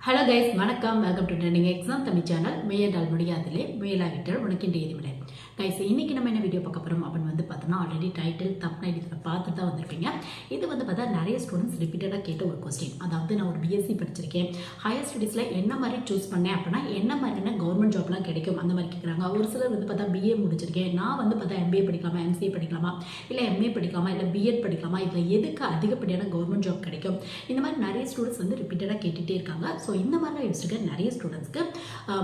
Hello guys வணக்கம். Welcome to trending exam Tamil channel முயன்றால் முடியாதிலே முயலாகிட்டால் உனக்கு இன்றைய எதிர்வினை கைஸ் இன்னைக்கு நம்ம என்ன வீடியோ பார்க்க போகிறோம் அப்படின்னு வந்து பார்த்தோம்னா ஆல்ரெடி டைட்டில் தப் நைட் இதில் பார்த்து தான் வந்திருப்பீங்க இது வந்து பார்த்தா நிறைய ஸ்டூடெண்ட்ஸ் ரிப்பீட்டடாக கேட்ட ஒரு கொஸ்டின் அதாவது நான் ஒரு பிஎஸ்சி படிச்சிருக்கேன். ஹையர் ஸ்டடீஸில் என்ன மாதிரி சூஸ் பண்ணேன் அப்படின்னா என்ன மாதிரியான கவர்மெண்ட் ஜாப்லாம் கிடைக்கும்? அந்த மாதிரி கேட்குறாங்க ஒரு சிலர் வந்து பார்த்தா பிஏ முடிச்சிருக்கேன். நான் வந்து பார்த்தா எம்பிஏ படிக்கலாமா எம்சிஏ படிக்கலாமா? இல்லை எம்ஏ படிக்கலாமா? இல்லை பிஎட் படிக்கலாமா? இதில் எதுக்கு அதிகப்படியான கவர்மெண்ட் ஜாப் கிடைக்கும்? இந்த மாதிரி நிறைய ஸ்டூடெண்ட்ஸ் வந்து ரிப்பீட்டடாக கேட்டுகிட்டே இருக்காங்க. ஸோ இந்த மாதிரிலாம் யோசிச்சிருக்கேன் நிறைய ஸ்டூடெண்ட்ஸ்க்கு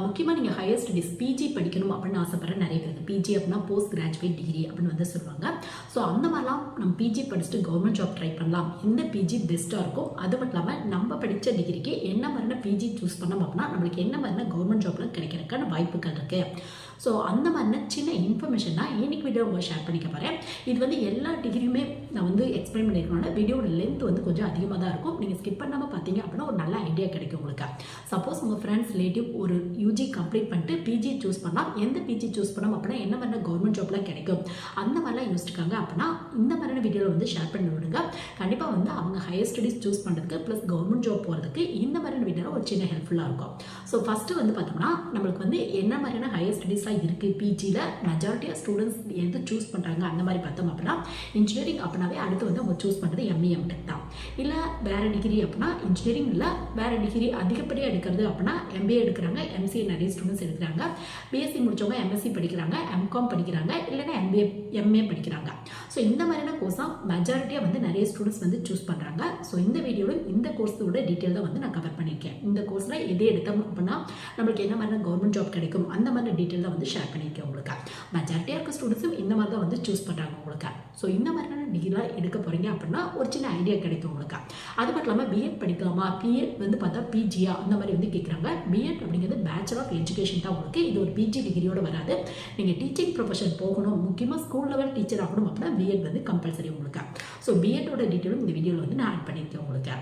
முக்கியமாக நீங்கள் ஹையர் ஸ்டடீஸ் பிஜி படிக்கணும் அப்படின்னு ஆசைப்படுற நிறைய பேருக்கு பிஜி அப்படின்னா போஸ்ட் கிராஜுவேட் டிகிரி அப்படின்னு வந்து சொல்லுவாங்க. ஸோ அந்த மாதிரிலாம் நம்ம பிஜி படிச்சுட்டு கவர்மெண்ட் ஜாப் ட்ரை பண்ணலாம். எந்த பிஜி பெஸ்ட்டாக இருக்கும் அது மட்டும் இல்லாமல் நம்ம படித்த டிகிரிக்கு என்ன மாதிரியான பிஜி சூஸ் பண்ணோம் அப்படின்னா நம்மளுக்கு என்ன மாதிரியான கவர்மெண்ட் ஜாப்ல கிடைக்கிறதுக்கான வாய்ப்புகள் இருக்குது ஸோ அந்த மாதிரினா சின்ன இன்ஃபர்மேஷன் தான் இன்னைக்கு வீடியோ உங்களை ஷேர் பண்ணிக்க போகிறேன் இது வந்து எல்லா டிகிரியுமே நான் வந்து எக்ஸ்பிளைன் பண்ணியிருக்கோம்னா வீடியோட லென்த் வந்து கொஞ்சம் அதிகமாக தான் இருக்கும். நீங்கள் ஸ்கிப் பண்ணாமல் பார்த்தீங்க அப்படின்னா ஒரு நல்ல ஐடியா கிடைக்கும் உங்களுக்கு. சப்போஸ் உங்கள் ஃப்ரெண்ட்ஸ் ரிலேட்டிவ் ஒரு யூஜி கம்ப்ளீட் பண்ணிட்டு பிஜி சூஸ் பண்ணலாம் எந்த பிஜி சூஸ் பண்ணோம் அப்படின்னா என்ன மாதிரியான கவர்மெண்ட் ஜாப்லாம் கிடைக்கும்? அந்த மாதிரிலாம் யோசிச்சிருக்காங்க. அப்படின்னா இந்த மாதிரியான வீடியோவில் வந்து ஷேர் பண்ணி விடுங்க. கண்டிப்பாக வந்து அவங்க ஹையர் ஸ்டடீஸ் சூஸ் பண்ணுறதுக்கு ப்ளஸ் கவர்மெண்ட் ஜாப் போகிறதுக்கு இந்த மாதிரியான வீடியோவில் ஒரு சின்ன ஹெல்ப்ஃபுல்லாக இருக்கும். ஸோ ஃபஸ்ட்டு வந்து பார்த்தோம்னா நம்மளுக்கு வந்து என்ன மாதிரியான ஹையர் ஸ்டடீஸ்லாம் இருக்குது பிஜியில் மெஜாரிட்டியாக ஸ்டூடெண்ட்ஸ் எது சூஸ் பண்ணுறாங்க அந்த மாதிரி பார்த்தோம் அப்படின்னா இன்ஜினியரிங் அப்படின்னாவே அடுத்து வந்து அவங்க சூஸ் பண்ணுறது எம்இஎம் டெக் தான். இல்லை வேறு டிகிரி அப்படின்னா இன்ஜினியரிங் இல்லை வேறு டிகிரி அதிகப்படியாக எடுக்கிறது அப்படின்னா எம்பிஏ எடுக்கிறாங்க. எம்சிஏ நிறைய ஸ்டூடெண்ட்ஸ் எடுக்கிறாங்க. பிஎஸ்சி முடித்தவங்க எம்எஸ்சி படிக்கிறாங்க. எம்காம் படிக்கிறாங்க இல்லைன்னா எம்பிஏ எம்ஏ படிக்கிறாங்க. ஸோ இந்த மாதிரியான கோர்ஸாக மெஜாரிட்டியாக வந்து நிறைய ஸ்டூடெண்ட்ஸ் வந்து சூஸ் பண்ணுறாங்க ஸோ இந்த வீடியோவில் இந்த கோர்ஸோட டீட்டெயில் தான் வந்து நான் கவர் பண்ணியிருக்கேன். இந்த கோர்ஸில் எதே எடுத்தோம் அப்படின்னா நம்மளுக்கு என்ன மாதிரியான கவர்மெண்ட் ஜாப் கிடைக்கும் அந்த மாதிரி டீட்டெயில் தான் வந்து ஷேர் பண்ணியிருக்கேன் உங்களுக்கு. மெஜாரிட்டியாக இருக்க ஸ்டூடெண்ட்ஸும் இந்த மாதிரி தான் வந்து சூஸ் பண்ணுறாங்க உங்களுக்கு. ஸோ இந்த மாதிரியான டிகிரிலாம் எடுக்க போகிறீங்க அப்படின்னா ஒரு சின்ன ஐடியா கிடைக்கும் உங்களுக்கு. அது மட்டும் இல்லாமல் பிஎட் படிக்கலாமா? பிஎட் வந்து பார்த்தா பிஜியா அந்த மாதிரி வந்து கேட்குறாங்க பிஎட் அப்படிங்கிறது பேச்சுலர் ஆஃப் எஜுகேஷன் தான் உங்களுக்கு. இது ஒரு பிஜி டிகிரியோட வராது. நீங்கள் டீச்சிங் ப்ரொஃபஷன் போகணும் முக்கியமாக ஸ்கூல் லெவல் டீச்சர் ஆகணும் அப்படின்னா பிஎட் வந்து கம்பல்சரி உங்களுக்கு. ஸோ பிஎட்டோட டீட்டெயிலும் இந்த வீடியோவில் வந்து நான் ஆட் பண்ணியிருக்கேன் உங்களுக்கு.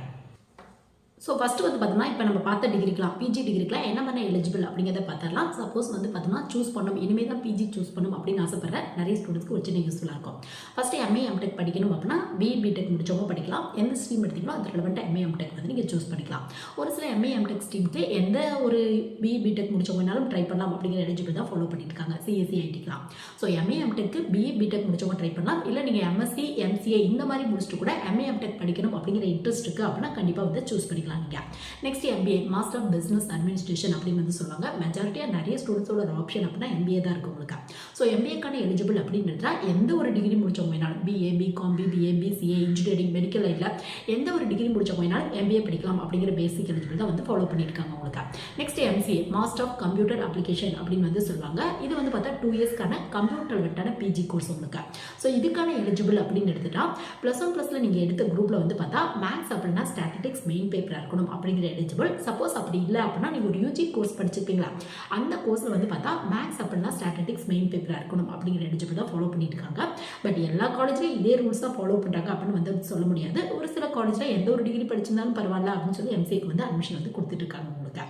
ஸோ ஃபஸ்ட்டு வந்து பார்த்தோம்னா இப்போ நம்ம பார்த்த டிகிரிக்கலாம் பிஜி டிகிரிக்கெலாம் என்ன பண்ண எலிஜிபிள் அப்படிங்கிறத பார்த்துடலாம். சப்போஸ் வந்து பார்த்தோம்னா சூஸ் பண்ணணும். இனிமேல் தான் பிஜி சூஸ் பண்ணணும் அப்படின்னு ஆசைப்படுற நிறைய ஸ்டூடெண்ட்ஸ்க்கு ஒரு சின்ன யூஸ்ஃபுல்லாக இருக்கும். ஃபஸ்ட்டு எம்ஏ எம்டெக் படிக்கணும் அப்படின்னா பிஇ பிடெக் முடிச்சவங்க படிக்கலாம். எந்த ஸ்ட்ரீம் எடுத்திங்களோ அது ரிலவெண்ட்டாக எம்ஏ எம்டெக் வந்து நீங்கள் சூஸ் பண்ணிக்கலாம். ஒரு சில எம்ஏ எம்டெக் ஸ்ட்ரீம்க்கு எந்த ஒரு பிஇ பிடெக் முடிச்சவங்கனாலும் ட்ரை பண்ணலாம் அப்படிங்கிற எலிஜிபிள் தான் ஃபாலோ பண்ணிட்டு இருக்காங்க சிஎஸ்சி ஐடிக்கலாம் ஸோ எம்ஏ எம்டெக்கு பிஇ பிடெக் முடிச்சவங்க ட்ரை பண்ணலாம். இல்லை நீங்கள் எம்எஸ்சி எம்சிஏ இந்த மாதிரி முடிச்சுட்டு கூட எம்ஏ எம்டெக் படிக்கணும் அப்படிங்கிற இன்ட்ரெஸ்ட் இருக்குது அப்படின்னா கண்டிப்பாக வந்து சூஸ் பண்ணிக்கலாம். நீங்கள் next MBA master of business administration அப்படின்னு வந்து சொல்லுவாங்க. மெஜாரிட்டியாக நிறைய ஸ்டூடெண்ட்ஸோட ஒரு ஆப்ஷன் அப்படின்னா எம்பிஏ தான் இருக்கும் உங்களுக்கு. ஸோ எம்பிஏக்கான எலிஜிபிள் அப்படின்றதுல எந்த ஒரு டிகிரி முடிச்சவங்க வேணாலும் BA BCom BBA BCA engineering medical லைனில் எந்த ஒரு டிகிரி முடிச்சவங்க வேணாலும் எம்பிஏ படிக்கலாம் அப்படிங்கிற பேசிக் எலிஜிபிள் தான் வந்து ஃபாலோ பண்ணியிருக்காங்க உங்களுக்கு. Next MCA master of computer application அப்படின்னு வந்து சொல்லுவாங்க. இது வந்து பார்த்தா டூ இயர்ஸ்க்கான கம்ப்யூட்டர் வெட்டான பிஜி கோர்ஸ் உங்களுக்கு. ஸோ இதுக்கான எலிஜிபிள் அப்படின்னு எடுத்துட்டா ப்ளஸ் ஒன் ப்ளஸில் நீங்கள் எடுத்த குரூப்பில் வந்து பார்த்தா மேக்ஸ் அப்படின்னா ஸ்டாட்டிஸ்டிக்ஸ் மெயின் பேப்பராக இருக்கணும் அப்படிங்கிற எலிஜிபிள் சப்போஸ் அப்படி இல்லை அப்படின்னா நீங்கள் ஒரு யூஜி கோர்ஸ் படிச்சிருப்பீங்களா? அந்த கோர்ஸில் வந்து பார்த்தா மேக்ஸ் அப்படின்னா ஸ்டாட்டிஸ்டிக்ஸ் மெயின் பேப்பராக இருக்கணும் அப்படிங்கிற எலிஜிபிள் தான் ஃபாலோ பண்ணிட்டு இருக்காங்க. பட் எல்லா காலேஜ்லையும் இதே ரூல்ஸ் தான் ஃபாலோ பண்ணுறாங்க அப்படின்னு வந்து சொல்ல முடியாது. ஒரு சில காலேஜில் எந்த ஒரு டிகிரி படிச்சிருந்தாலும் பரவாயில்ல அப்படின்னு சொல்லி எம்சிக்கு வந்து அட்மிஷன் வந்து கொடுத்துட்டு இருக்காங்க உங்களுக்கு.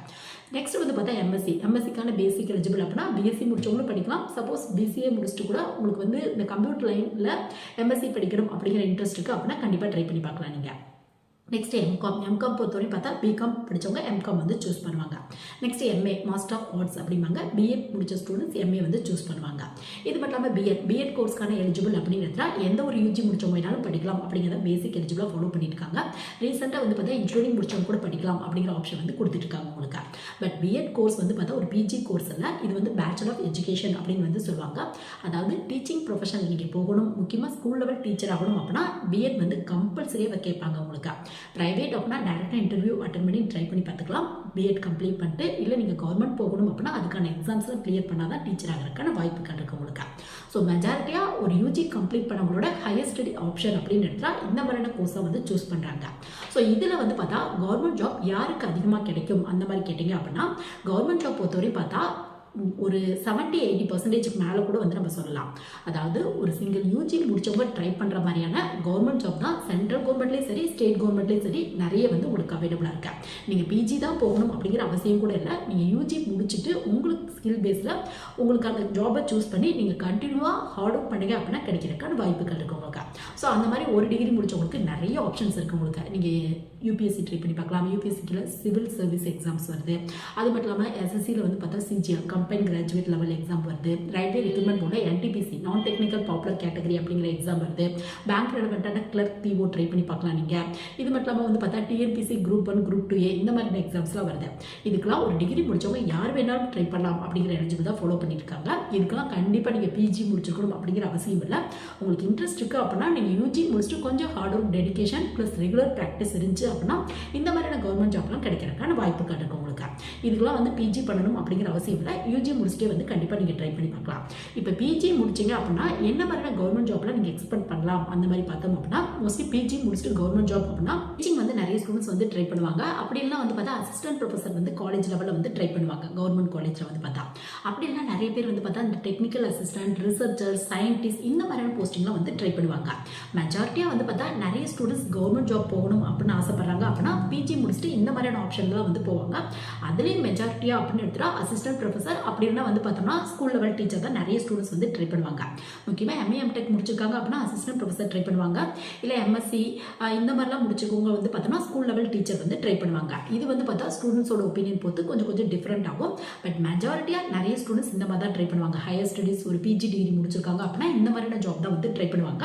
நெக்ஸ்ட் வந்து பார்த்தா எம்எஸ்சி எம்எஸ்சிக்கான பேசிக் எலிஜிபிள் அப்படின்னா பிஎஸ்சி முடிச்சவங்களும் படிக்கலாம். சப்போஸ் பிசிஏ முடிச்சுட்டு கூட உங்களுக்கு வந்து இந்த கம்ப்யூட்டர் லைனில் எம்எஸ்சி படிக்கணும் அப்படிங்கிற இன்ட்ரெஸ்ட் இருக்குது அப்படின்னா கண்டிப்பாக ட்ரை பண்ணி பார்க்கலாம் நீங்கள் நெக்ஸ்ட் எம்காம் எம்காம் பொறுத்தவரைக்கும் பார்த்தா பிகாம் படித்தவங்க எம்காம் வந்து சூஸ் பண்ணுவாங்க. Next MA master of arts அப்படிம்பாங்க. பிஎட் முடிச்ச ஸ்டூடெண்ட்ஸ் எம்ஏ வந்து சூஸ் பண்ணுவாங்க. இது மட்டும் இல்லாமல் பிஎட் பிஎட் கோர்ஸ்க்கான எலிஜிபிள் அப்படிங்கிறதுல எந்த ஒரு யூஜி முடிச்சவங்க வேணாலும் படிக்கலாம் அப்படிங்கிறத பேசிக் எலிஜிபிளாக ஃபாலோ பண்ணியிருக்காங்க. ரீசெண்டாக வந்து பார்த்தா இன்ஜினியரிங் முடிச்சவங்க கூட படிக்கலாம் அப்படிங்கிற ஆப்ஷன் வந்து கொடுத்துட்ருக்காங்க உங்களுக்கு. பட் பிஎட் கோர்ஸ் வந்து பார்த்தா ஒரு பிஜி கோர்ஸ் இல்லை இது வந்து பேச்சுலர் ஆஃப் எஜுகேஷன் அப்படின்னு வந்து சொல்லுவாங்க. அதாவது டீச்சிங் ப்ரொஃபஷன் நீங்கள் போகணும். முக்கியமாக ஸ்கூல் லெவல் டீச்சர் ஆகணும் அப்படின்னா பிஎட் வந்து கம்பல்சரியாக கேட்பாங்க உங்களுக்கு. ப்ரைவேட் அப்படின்னா டேரெக்டாக இன்டர்வியூ அட்டன் பண்ணி ட்ரை பண்ணி பார்த்துக்கலாம். பிஎட் கம்ப்ளீட் பண்ணிட்டு இல்லை நீங்கள் கவர்மெண்ட் போகணும் அப்படின்னா அதுக்கான எக்ஸாம்ஸ்லாம் கிளியர் பண்ணால் தான் டீச்சர் ஆகிறதுக்கான வாய்ப்புகள் இருக்குது உங்களுக்கு. ஸோ மெஜாரிட்டியாக ஒரு யூஜி கம்ப்ளீட் பண்ணவங்களோட ஹையர் ஸ்டடி ஆப்ஷன் அப்படின்னு எடுத்தால் இந்த மாதிரியான கோர்ஸை வந்து சூஸ் பண்ணுறாங்க ஸோ இதில் வந்து பார்த்தா கவர்மெண்ட் ஜாப் யாருக்கு அதிகமாக கிடைக்கும்? அந்த மாதிரி கேட்டிங்க அப்படின்னா கவர்மெண்ட் ஜாப் பொறுத்தவரை பார்த்தா ஒரு செவன்ட்டி எயிட்டி பர்சன்டேஜுக்கு மேலே கூட வந்து நம்ம சொல்லலாம். அதாவது ஒரு சிங்கிள் யூஜி முடிச்சவங்க ட்ரை பண்ணுற மாதிரியான கவர்மெண்ட் ஜாப் தான் சென்ட்ரல் கவர்மெண்ட்லேயும் சரி ஸ்டேட் கவர்மெண்ட்லேயும் சரி நிறைய வந்து உங்களுக்கு அவைலபிளாக இருக்கு. நீங்கள் பிஜி தான் போகணும் அப்படிங்கிற அவசியம் கூட இல்லை. நீங்கள் யூஜி முடிச்சுட்டு உங்களுக்கு ஸ்கில் பேஸில் உங்களுக்கு அந்த ஜாபை சூஸ் பண்ணி நீங்கள் கண்டினியூவாக ஹார்ட் ஒர்க் பண்ணுங்க அப்படின்னா கிடைக்கிறதுக்கான வாய்ப்புகள் இருக்குது உங்களுக்கு. ஸோ அந்த மாதிரி ஒரு டிகிரி முடிச்சவங்களுக்கு நிறைய ஆப்ஷன்ஸ் இருக்குது உங்களுக்கு. நீங்கள் யூபிஎஸ்சி ட்ரை பண்ணி பார்க்கலாம். யூபிஎஸ்சிக்கில் சிவில் சர்வீஸ் எக்ஸாம்ஸ் வருது. அது மட்டும் இல்லாமல் எஸ்எஸ்சியில் வந்து பார்த்தா CGL combine graduate level exam வருது. Railway recruitment board NTPC non technical popular category அப்படிங்கிற எக்ஸாம் வருது. பேங்க் ரெலவெண்ட்டான கிளர்க் பிஓ ட்ரை பண்ணி பார்க்கலாம் நீங்கள் இது மட்டும் இல்லாமல் வந்து பார்த்தா TNPSC group one group two A இந்த மாதிரி எக்ஸாம்ஸ்லாம் வருது. இதுக்கெல்லாம் ஒரு டிகிரி முடிச்சவங்க யார் வேணாலும் ட்ரை பண்ணலாம் அப்படிங்கிற எலிஜிபிள் தான் ஃபாலோ பண்ணியிருக்காங்க. இதுக்கெல்லாம் கண்டிப்பாக நீங்கள் பிஜி முடிச்சிருக்கணும் அப்படிங்கிற அவசியம் இல்லை. உங்களுக்கு இன்ட்ரெஸ்ட் இருக்குது அப்படின்னா நீங்கள் யூஜி முடிச்சுட்டு கொஞ்சம் hard work dedication plus regular practice இருந்துச்சு அப்படின்னா இந்த மாதிரியான கவர்மெண்ட் ஜாப்லாம் கிடைக்கிறதுக்கான வாய்ப்புகள் இருக்கு உங்களுக்கு. இதுக்கெல்லாம் வந்து பிஜி பண்ணணும் அப்படிங்கிற அவசியம் இல்லை. யூஜி முடிச்சுட்டே வந்து கண்டிப்பாக நீங்கள் ட்ரை பண்ணி பார்க்கலாம். இப்போ பிஜி முடிச்சிங்க அப்படின்னா என்ன மாதிரியான கவர்மெண்ட் ஜாப்லாம் நீங்கள் எக்ஸ்பெக்ட் பண்ணலாம் அந்த மாதிரி பார்த்தோம் அப்படின்னா மோஸ்ட்லி பிஜி முடிச்சுட்டு கவர்மெண்ட் ஜாப் அப்படின்னா டீச்சிங் வந்து நிறைய ஸ்டூடெண்ட்ஸ் வந்து ட்ரை பண்ணுவாங்க. அப்படிலாம் வந்து பார்த்தா அசிஸ்டன்ட் ப்ரொஃபஸர் வந்து காலேஜ் லெவலில் வந்து ட்ரை பண்ணுவாங்க. கவர்மெண்ட் காலேஜில் வந்து பார்த்தா. அப்படிலாம் நிறைய பேர் வந்து பார்த்தா இந்த டெக்னிக்கல் அசிஸ்டன்ட் ரிசர்ச்சர் சயின்டிஸ்ட் இந்த மாதிரியான போஸ்டிங்லாம் வந்து ட்ரை பண்ணுவாங்க. மெஜாரிட்டியாக வந்து பார்த்தா நிறைய ஸ்டூடெண்ட்ஸ் கவர்மெண்ட் ஜாப் போகணும் அப்படின்னு ஆசைப்படுறாங்க அப்படின்னா பிஜி முடிச்சுட்டு இந்த மாதிரியான ஆப்ஷன்லாம் வந்து போவாங்க. அதுலேயும் மெஜாரிட்டியாக அப்படின்னு எடுத்துகிட்டா அசிஸ்டன்ட் ப்ரொஃபஸர் அப்படின்னா வந்து பார்த்தோம்னா ஸ்கூல் லெவல் டீச்சர் தான் நிறைய ஸ்டூடெண்ட்ஸ் வந்து ட்ரை பண்ணுவாங்க. முக்கியமாக எம்ஏ எம்டெக் முடிச்சிருக்காங்க அப்படின்னா அசிஸ்டன்ட் ப்ரொஃபஸர் ட்ரை பண்ணுவாங்க. இல்லை எம்எஸ்சி இந்த மாதிரிலாம் முடிச்சிருக்கவங்க வந்து பார்த்தோம்னா ஸ்கூல் லெவல் டீச்சர் வந்து ட்ரை பண்ணுவாங்க. இது வந்து பார்த்தா ஸ்டூடெண்ட்ஸோட ஒப்பீனியன் பொறுத்து கொஞ்சம் கொஞ்சம் டிஃப்ரெண்ட் ஆகும். பட் மெஜாரிட்டியாக நிறைய ஸ்டூடெண்ட்ஸ் இந்த மாதிரி தான் ட்ரை பண்ணுவாங்க. ஹையர் ஸ்டடீஸ் ஒரு பிஜி டிகிரி முடிச்சிருக்காங்க அப்படின்னா இந்த மாதிரியான ஜாப் தான் வந்து ட்ரை பண்ணுவாங்க.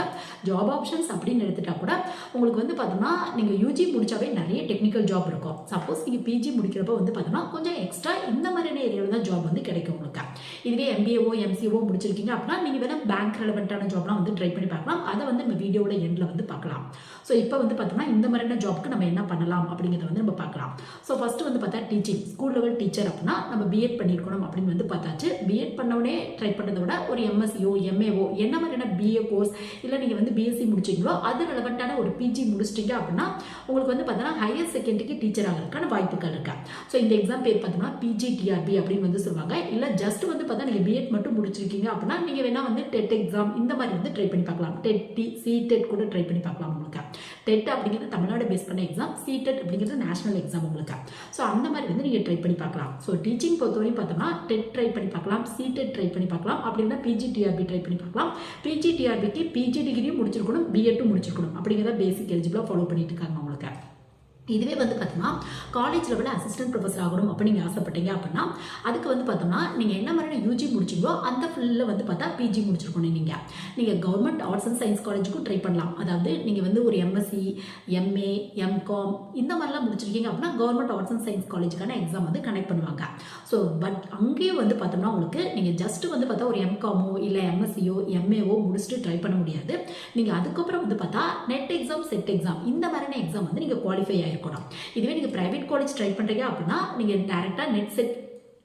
ஜாப் ஆப்ஷன்ஸ் அப்படின்னு எடுத்துட்டா கூட உங்களுக்கு வந்து பார்த்தோம்னா நீங்கள் யூஜி முடிச்சாவே நிறைய டெக்னிக்கல் ஜாப் இருக்கும். சப்போஸ் நீங்கள் பிஜி முடிக்கிறப்ப வந்து பார்த்தோம்னா கொஞ்சம் எக்ஸ்ட்ரா இந்த மாதிரியான ஏரியாவில் தான் ஜாப் வந்து கிடைக்கும் உங்களுக்கு இதுவே எம்பிஏஓ எம்சிஓ முடிச்சிருக்கீங்க அப்படின்னா நீங்கள் வேணால் பேங்க் ரெலவெண்ட்டான ஜாப்லாம் வந்து ட்ரை பண்ணி பார்க்கலாம். அதை வந்து நம்ம வீடியோட எண்டில் வந்து பார்க்கலாம். ஸோ இப்போ வந்து பார்த்தோம்னா இந்த மாதிரியான ஜாப்க்கு நம்ம என்ன பண்ணலாம் அப்படிங்கிறத வந்து நம்ம பார்க்கலாம். ஸோ ஃபஸ்ட்டு வந்து பார்த்தா டீச்சிங் ஸ்கூல் லெவல் டீச்சர் அப்படின்னா நம்ம பிஎட் பண்ணியிருக்கணும் அப்படின்னு வந்து பார்த்தாச்சு. பிஎட் பண்ணவுடனே ட்ரை பண்ணுறதை விட ஒரு எம்எஸ்சியோ எம்ஏஓ என்ன மாதிரியான பிஏ கோர்ஸ் இல்லை நீங்கள் வந்து பிஎஸ்சி முடிச்சிங்களோ அது ரெலவெண்ட்டான ஒரு பிஜி முடிச்சிட்டிங்க அப்படின்னா உங்களுக்கு வந்து பார்த்தோன்னா ஹையர் செகண்டரிக்கு டீச்சர் ஆகிறதுக்கான வாய்ப்புகள் இருக்கா. ஸோ இந்த எக்ஸாம் பேர் பார்த்தோம்னா பிஜிடிஆர்பி அப்படின்னு வந்து சொல்லுவாங்க. இல்லை ஜஸ்ட் வந்து பார்த்தா நீங்கள் பிஎட் மட்டும் முடிச்சிருக்கீங்க அப்படின்னா நீங்கள் வேணால் வந்து டெட் எக்ஸாம் இந்த மாதிரி வந்து ட்ரை பண்ணி பார்க்கலாம். டெட் டி சி டெட் கூட ட்ரை பண்ணி பார்க்கலாம் உங்களுக்கு. டெட் அப்படிங்கிறது தமிழ்நாடு பேஸ் பண்ண எக்ஸாம் சிடெட் அப்படிங்கிறது நேஷனல் எக்ஸாம் உங்களுக்கு. ஸோ அந்த மாதிரி வந்து நீங்கள் ட்ரை பண்ணி பார்க்கலாம். ஸோ டீச்சிங் பொறுத்தவரையும் பார்த்தோம்னா டெட் ட்ரை பண்ணி பார்க்கலாம் சி டெட் ட்ரை பண்ணி பார்க்கலாம். அப்படின்னா பிஜிடிஆர்பி ட்ரை பண்ணி பார்க்கலாம். பிஜிடிஆர்பிக்கு பிஜி டிகிரியும் முடிச்சிருக்கணும் பிஎட்டும் முடிச்சிருக்கணும். அப்படிங்கிறத பேசிக் எலிஜிபிளாக ஃபாலோ பண்ணிட்டு இருக்காங்க இதுவே வந்து பார்த்தீங்கன்னா காலேஜ் லெவலில் அசிஸ்டன்ட் ப்ரொஃபஸர் ஆகணும் அப்படின்னு நீங்கள் ஆசைப்பட்டீங்க அப்படின்னா அதுக்கு வந்து பார்த்தோம்னா நீங்கள் என்ன மாதிரியான யூஜி முடிச்சிங்களோ அந்த ஃபீல்டில் வந்து பார்த்தா பிஜி முடிச்சிருக்கணும் நீங்கள் நீங்கள் கவர்மெண்ட் ஆர்ட்ஸ் அண்ட் சயின்ஸ் காலேஜுக்கும் ட்ரை பண்ணலாம். அதாவது நீங்கள் வந்து ஒரு எம்எஸ்சி எம்ஏ எம்காம் இந்த மாதிரிலாம் முடிச்சிருக்கீங்க அப்படின்னா கவர்மெண்ட் ஆர்ட்ஸ் அண்ட் சயின்ஸ் காலேஜுக்கான எக்ஸாம் வந்து கனெக்ட் பண்ணுவாங்க. ஸோ பட் அங்கேயும் வந்து பார்த்தோம்னா உங்களுக்கு நீங்கள் ஜஸ்ட் வந்து பார்த்தா ஒரு எம்காமோ இல்லை எம்எஸ்சியோ எம்ஏஓ முடிச்சுட்டு ட்ரை பண்ண முடியாது. நீங்கள் அதுக்கப்புறம் வந்து பார்த்தா நெட் எக்ஸாம் செட் எக்ஸாம் இந்த மாதிரியான எக்ஸாம் வந்து நீங்கள் குவாலிஃபை ஆகிடும் இருக்கணும். இதுவே நீங்கள் ப்ரைவேட் காலேஜ் ட்ரை பண்ணுறீங்க அப்படின்னா நீங்கள் டேரெக்டாக நெட் செட்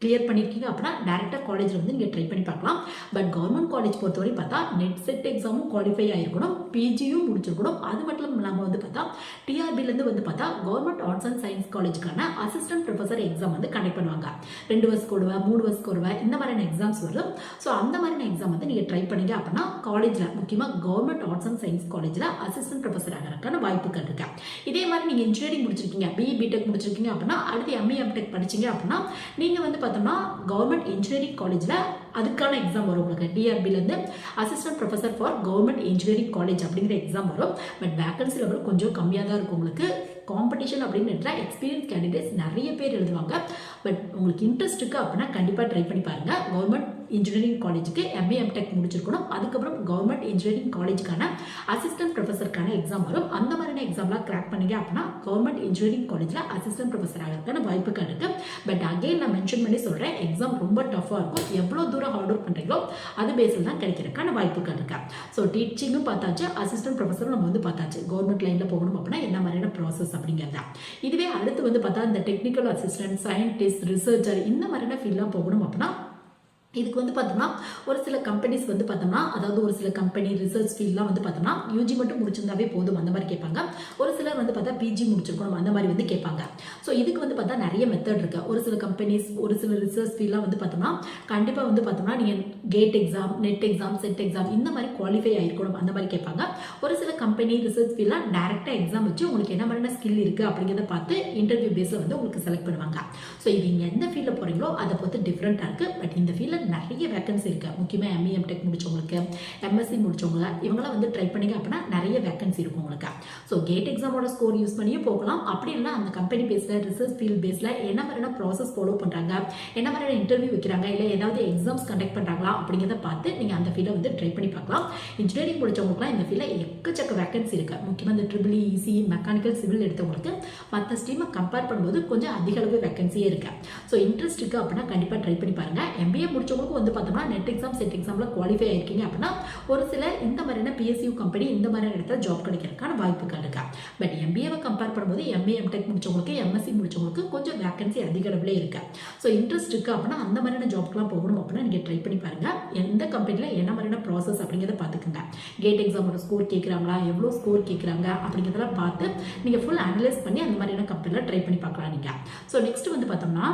கிளியர் பண்ணியிருக்கீங்க அப்படின்னா டேரெக்டாக காலேஜில் வந்து நீங்கள் ட்ரை பண்ணி பார்க்கலாம். பட் கவர்மெண்ட் காலேஜ் பொறுத்தவரை பார்த்தா நெட் செட் எக்ஸாமும் குவாலிஃபை ஆகிருக்கணும் பிஜியும் முடிச்சிருக்கணும். அது மட்டும் இல்லாமல் வந்து பார்த்தா டிஆர்பிலேருந்து வந்து பார்த்தா கவர்மெண்ட் ஆர்ட்ஸ் அண்ட் சயின்ஸ் காலேஜுக்கான அசிஸ்டன்ட் ப்ரொஃபஸர் எக்ஸாம் வந்து கண்டக்ட் பண்ணுவாங்க. ரெண்டு வருஷம் ஒருவா மூணு வருஷத்துக்கு ஒருவா இந்த மாதிரியான எக்ஸாம்ஸ் வரும். ஸோ அந்த மாதிரியான எக்ஸாம் வந்து நீங்கள் ட்ரை பண்ணீங்க அப்படின்னா காலேஜில் முக்கியமாக கவர்மெண்ட் ஆர்ட்ஸ் அண்ட் சயின்ஸ் காலேஜில் அசிஸ்டன்ட் ப்ரொஃபஸர் ஆகிறதுக்கான வாய்ப்புகள் இருக்கு. இதே மாதிரி நீங்கள் இன்ஜினியரிங் முடிச்சிருக்கீங்க பிஇ பிடெக் முடிச்சிருக்கீங்க அப்படின்னா அடுத்து எம்ஏ எம்டெக் படிச்சீங்க அப்படின்னா நீங்கள் வந்து பார்த்தோம்னா கவர்மெண்ட் இன்ஜினியரிங் காலேஜில் அதுக்கான எக்ஸாம் வரும் உங்களுக்கு. டிஆர்பிலேருந்து assistant professor for government engineering college அப்படிங்கிற எக்ஸாம் வரும். பட் வேகன்சி லெவல் கொஞ்சம் கம்மியாக தான் இருக்கும் உங்களுக்கு. காம்படிஷன் அப்படின்னு எக்ஸ்பீரியன்ஸ் கேண்டிடேட்ஸ் நிறைய பேர் எழுதுவாங்க. பட் உங்களுக்கு இன்ட்ரெஸ்ட் இருக்குது அப்படின்னா கண்டிப்பாக ட்ரை பண்ணி பாருங்கள் கவர்மெண்ட் இன்ஜினியரிங் காலேஜுக்கு எம்ஏ எம்டெக் முடிச்சிருக்கணும். அதுக்கப்புறம் கவர்மெண்ட் இன்ஜினியரிங் காலேஜுக்கான அசிஸ்டன்ட் ப்ரொஃபஸருக்கான எக்ஸாம் வரும். அந்த மாதிரியான எக்ஸாம்லாம் கிராக் பண்ணீங்க அப்படின்னா கவர்மெண்ட் இன்ஜினியரிங் காலேஜில் அசிஸ்டன்ட் ப்ரொஃபஸர் ஆகிறதுக்கான வாய்ப்புகள் இருக்கு பட் அகைன் நான் மென்ஷன் பண்ணி சொல்கிறேன் எக்ஸாம் ரொம்ப டஃப்பாக இருக்கும். எவ்வளோ தூரம் ஹார்ட் ஒர்க் பண்ணுறீங்களோ அது பேஸில் தான் கிடைக்கிறதுக்கான வாய்ப்புகள் இருக்கு ஸோ டீச்சிங்கும் பார்த்தாச்சு அசிஸ்டன்ட் ப்ரொஃபஸரும் நம்ம வந்து பார்த்தாச்சு. கவர்மெண்ட் லைனில் போகணும் அப்படின்னா என்ன மாதிரியான ப்ராசஸ் அப்படிங்கிறத. இதுவே அடுத்து வந்து பார்த்தா இந்த டெக்னிக்கல் அசிஸ்டன்ட் சயின்டிஸ்ட் ரிசர்ச்சர் இந்த மாதிரியான ஃபீல்டாக போகணும் அப்படின்னா இதுக்கு வந்து பார்த்தோம்னா ஒரு சில கம்பெனிஸ் வந்து பார்த்தோம்னா அதாவது ஒரு சில கம்பெனி ரிசர்ச் ஃபீல்ட்லாம் வந்து பார்த்தோம்னா யூஜி மட்டும் முடிச்சிருந்தாவே போதும் அந்த மாதிரி கேட்பாங்க. ஒரு சிலர் வந்து பார்த்தா பிஜி முடிச்சிருக்கணும் அந்த மாதிரி வந்து கேட்பாங்க. ஸோ இதுக்கு வந்து பார்த்தா நிறைய மெத்தட் இருக்கு. ஒரு சில கம்பெனிஸ் ஒரு சில ரிசர்ச் ஃபீல்ட்லாம் வந்து பார்த்தோம்னா கண்டிப்பாக வந்து பார்த்தோம்னா நீங்கள் GATE exam NET exam SET exam இந்த மாதிரி குவாலிஃபை ஆகிருக்கணும் அந்த மாதிரி கேட்பாங்க. ஒரு சில கம்பெனி ரிசர்ச் ஃபீல்டாக டேரெக்டாக எக்ஸாம் வச்சு உங்களுக்கு என்ன மாதிரியான ஸ்கில் இருக்குது அப்படிங்கிறத பார்த்து இன்டர்வியூ பேஸில் வந்து உங்களுக்கு செலக்ட் பண்ணுவாங்க. ஸோ இது நீங்கள் எந்த ஃபீல்டில் போகிறீங்களோ அதை பொறுத்து டிஃப்ரெண்ட்டாக இருக்குது பட் இந்த ஃபீல்டில் நிறைய வேக்கன்சி இருக்கு. முக்கியமாக எம்இ எம்டெக் முடிச்சவங்களுக்கு எம்எஸ்சி முடிச்சவங்க இவங்களாம் வந்து ட்ரை பண்ணிங்க அப்படின்னா நிறைய வேக்கன்சி இருக்கும் உங்களுக்கு. ஸோ கேட் எக்ஸாமோட ஸ்கோர் யூஸ் பண்ணியும் போகலாம். அப்படி இல்லை அந்த கம்பெனி பேஸில் ரிசர்ச் ஃபீல்ட் பேஸில் என்ன மாதிரியான ப்ராசஸ் ஃபாலோ பண்ணுறாங்க என்ன மாதிரியான இன்டர்வியூ வைக்கிறாங்க? இல்லை ஏதாவது எக்ஸாம்ஸ் கண்டக்ட் பண்ணுறாங்களா அப்படிங்கிறத பார்த்து நீங்கள் அந்த ஃபீல்டை வந்து ட்ரை பண்ணி பார்க்கலாம். இன்ஜினியரிங் முடிச்சவங்களுக்குலாம் இந்த ஃபீல்டில் எக்கச்சக்க வேக்கன்சி இருக்குது முக்கியமாக இந்த ட்ரிபிள் இசி மெக்கானிக்கல் சிவில் எடுத்தவங்களுக்கு மற்ற ஸ்ட்ரீமை கம்பேர் பண்ணும்போது கொஞ்சம் அதிக அளவு வேக்கன்சியே இருக்குது ஸோ இன்ட்ரெஸ்ட் இருக்கு அப்படின்னா கண்டிப்பாக ட்ரை பண்ணி பாருங்க. எம்பிஏ முடிச்சவங்களுக்கு வந்து பார்த்தோம்னா நெட் எக்ஸாம் செட் எக்ஸாமில் குவாலிஃபை ஆயிருக்கீங்க அப்படின்னா ஒரு சில இந்த மாதிரியான பிஎஸ்யூ கம்பெனி இந்த மாதிரியான இடத்துல ஜாப் கிடைக்கிறதுக்கான வாய்ப்புகள் இருக்கா. பட் எம்பிஏவை கம்பேர் பண்ணும்போது எம்ஏ எம்டெக் முடிச்சவங்களுக்கு எம்எஸ்சி முடிச்சவங்களுக்கு கொஞ்சம் வேகன்சி அதிக அளவில் இருக்கு. ஸோ இன்ட்ரெஸ்ட் இருக்கு அப்படின்னா அந்த மாதிரியான ஜாப்க்குலாம் போகணும் அப்படின்னா நீங்கள் ட்ரை பண்ணி பாருங்கள் எந்த கம்பெனியில் என்ன மாதிரியான ப்ராசஸ் அப்படிங்கிறத பார்த்துக்குங்க கேட் எக்ஸாமோட ஸ்கோர் கேட்குறாங்களா எவ்வளோ ஸ்கோர் கேட்குறாங்க அப்படிங்கிறதெல்லாம் பார்த்து நீங்கள் ஃபுல் அனலைஸ் பண்ணி அந்த மாதிரியான கம்பெனியில் ட்ரை பண்ணி பார்க்கலாம் நீங்கள் ஸோ நெக்ஸ்ட் வந்து பார்த்தோம்னா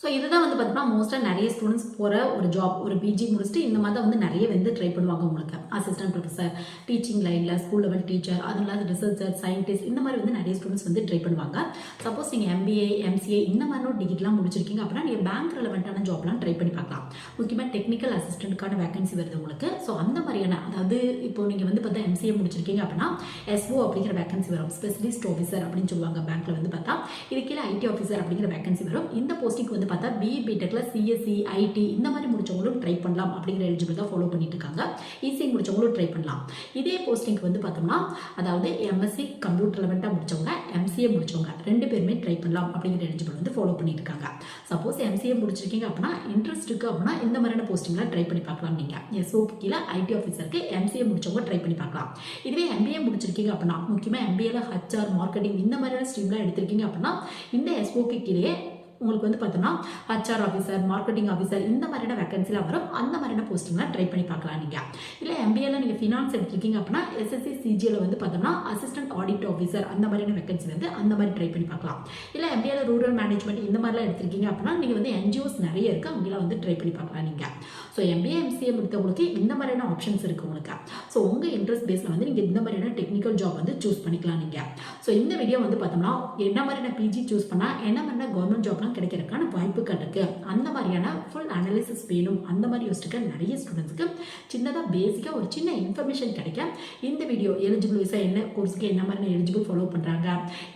ஸோ இதுதான் வந்து பார்த்தீங்கன்னா மோஸ்ட்டாக நிறைய ஸ்டூடெண்ட்ஸ் போகிற ஒரு ஜாப் ஒரு பிஜி முடிச்சுட்டு இந்த மாதிரி தான் வந்து நிறைய வந்து ட்ரை பண்ணுவாங்க உங்களுக்கு. அசிஸ்டன்ட் ப்ரொஃபஸர் டீச்சிங் லைனில் ஸ்கூல் லெவல் டீச்சர் அது இல்லாத ரிசர்ச்சர் சயின்டிஸ்ட் இந்த மாதிரி வந்து நிறைய ஸ்டூடெண்ட்ஸ் வந்து ட்ரை பண்ணுவாங்க. சப்போஸ் நீங்கள் எம்பிஏ எம்சிஏ இந்த மாதிரி ஒரு டிகிரிலாம் முடிச்சிருக்கீங்க அப்படின்னா நீங்கள் பேங்க் ரிலவெண்ட்டான ஜாப்லாம் ட்ரை பண்ணி பார்க்கலாம். முக்கியமாக டெக்னிக்கல் அசிஸ்டண்ட்டுக்கான வேகன்சி வருது உங்களுக்கு. ஸோ அந்த மாதிரியான அதாவது இப்போ நீங்கள் வந்து பார்த்தா எம்சிஏ முடிச்சிருக்கீங்க அப்படின்னா எஸ்ஓ அப்படிங்கிற வேகன்சி வரும். ஸ்பெஷலிஸ்ட் ஆஃபீஸர் அப்படின்னு சொல்லுவாங்க பேங்க்கில் வந்து பார்த்தா. இது கீழே ஐடி ஆஃபீஸர் அப்படிங்கிற வேகன்சி வரும். இந்த போஸ்டிங் வந்து பார்த்தா பிஇ பிடெக்ல சிஎஸ்சி ஐடி இந்த மாதிரி முடிச்சவங்களும் ட்ரை பண்ணலாம் அப்படிங்கிற எலிஜிபிள் தான் ஃபாலோ பண்ணிட்டு இருக்காங்க. இசி முடிச்சவங்களும் ட்ரை பண்ணலாம். இதே போஸ்டிங்க்கு வந்து பார்த்தோம்னா அதாவது எம்எஸ்சி கம்ப்யூட்டர் லெவன்ட்டாக முடிச்சவங்க எம்சிஏ முடிச்சவங்க ரெண்டு பேருமே ட்ரை பண்ணலாம் அப்படிங்கிற எலிஜிபிள் வந்து ஃபாலோ பண்ணிட்டு இருக்காங்க. சப்போஸ் எம்சிஏ முடிச்சிருக்கீங்க அப்படின்னா இன்ட்ரெஸ்ட் இருக்கு அப்படின்னா இந்த மாதிரியான போஸ்டிங்லாம் ட்ரை பண்ணி பார்க்கலாம் நீங்கள் எஸ்ஓபி கீழே ஐடி ஆஃபீஸருக்கு எம்சிஏ முடிச்சவங்க ட்ரை பண்ணி பார்க்கலாம். இதுவே எம்பிஏ முடிச்சிருக்கீங்க அப்படின்னா முக்கியமாக எம்பிஏல ஹச்ஆர் மார்க்கெட்டிங் இந்த மாதிரியான ஸ்ட்ரீம்லாம் எடுத்திருக்கீங்க அப்படின்னா இந்த எஸ்ஓக்கு கீழே உங்களுக்கு வந்து பார்த்தோம்னா ஹச்ஆர் ஆஃபீஸர் மார்க்கெட்டிங் ஆஃபீஸர் இந்த மாதிரியான வேகன்சிலாம் வரும். அந்த மாதிரியான போஸ்டிங்லாம் ட்ரை பண்ணி பார்க்கலாம் நீங்கள் இல்லை எம்பிஏல நீங்கள் ஃபினான்ஸ் எடுத்திருக்கீங்க அப்படின்னா எஸ்எஸ்சி சிஜியில் வந்து பார்த்தோம்னா அசிஸ்டன்ட் ஆடிட் ஆஃபீஸர் அந்த மாதிரியான வேகன்சி வந்து அந்த மாதிரி ட்ரை பண்ணி பார்க்கலாம். இல்லை எம்பிஏல ரூரல் மேனேஜ்மெண்ட் இந்த மாதிரிலாம் எடுத்திருக்கீங்க அப்படின்னா நீங்கள் வந்து என்ஜிஓஸ் நிறைய இருக்குது அவங்களாம் வந்து ட்ரை பண்ணி பார்க்கலாம் நீங்கள் ஸோ எம்பிஏ எம்சிஏ முடித்தவங்களுக்கு இந்த மாதிரியான ஆப்ஷன்ஸ் இருக்குது உங்களுக்கு. ஸோ உங்கள் இன்ட்ரெஸ்ட் பேஸில் வந்து நீங்கள் இந்த மாதிரியான டெக்னிக்கல் ஜாப் வந்து சூஸ் பண்ணிக்கலாம் நீங்கள் ஸோ இந்த வீடியோ வந்து பார்த்தோம்னா என்ன மாதிரியான பிஜி சூஸ் பண்ணால் என்ன மாதிரியான கவர்மெண்ட் ஜாப்லாம் கிடைக்கிறதுக்கான வாய்ப்புகள் இருக்குது அந்த மாதிரியான ஃபுல் அனாலிசிஸ் வேணும். அந்த மாதிரி யோசிச்சுக்க நிறைய ஸ்டூடெண்ட்ஸ்க்கு சின்னதாக பேசிக்காக ஒரு சின்ன இன்ஃபர்மேஷன் கிடைக்க இந்த வீடியோ எலிஜிபிள் விசா என்ன கோர்ஸுக்கு என்ன மாதிரியான எலிஜிபிள் ஃபாலோ பண்ணுறாங்க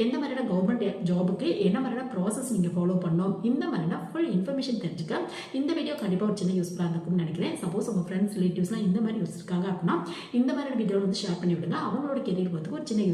எந்த மாதிரியான கவர்மெண்ட் ஜாபுக்கு என்ன மாதிரியான ப்ராசஸ் நீங்கள் ஃபாலோ பண்ணணும் இந்த மாதிரியான ஃபுல் இன்ஃபர்மேஷன் தெரிஞ்சுக்க இந்த வீடியோ கண்டிப்பாக ஒரு சின்ன யூஸ்ஃபுல்லாக இருக்கும்னு நினைக்கிறேன். சப்போஸ் உங்கள் ஃப்ரெண்ட்ஸ் ரிலேட்டிவ்ஸ்லாம் இந்த மாதிரி யோசிச்சிருக்காங்க அப்படின்னா இந்த மாதிரியான வீடியோ வந்து ஷேர் பண்ணி விடுங்க அவங்களோட கெரியர் பார்த்துக்கு ஒரு சின்ன யூஸ்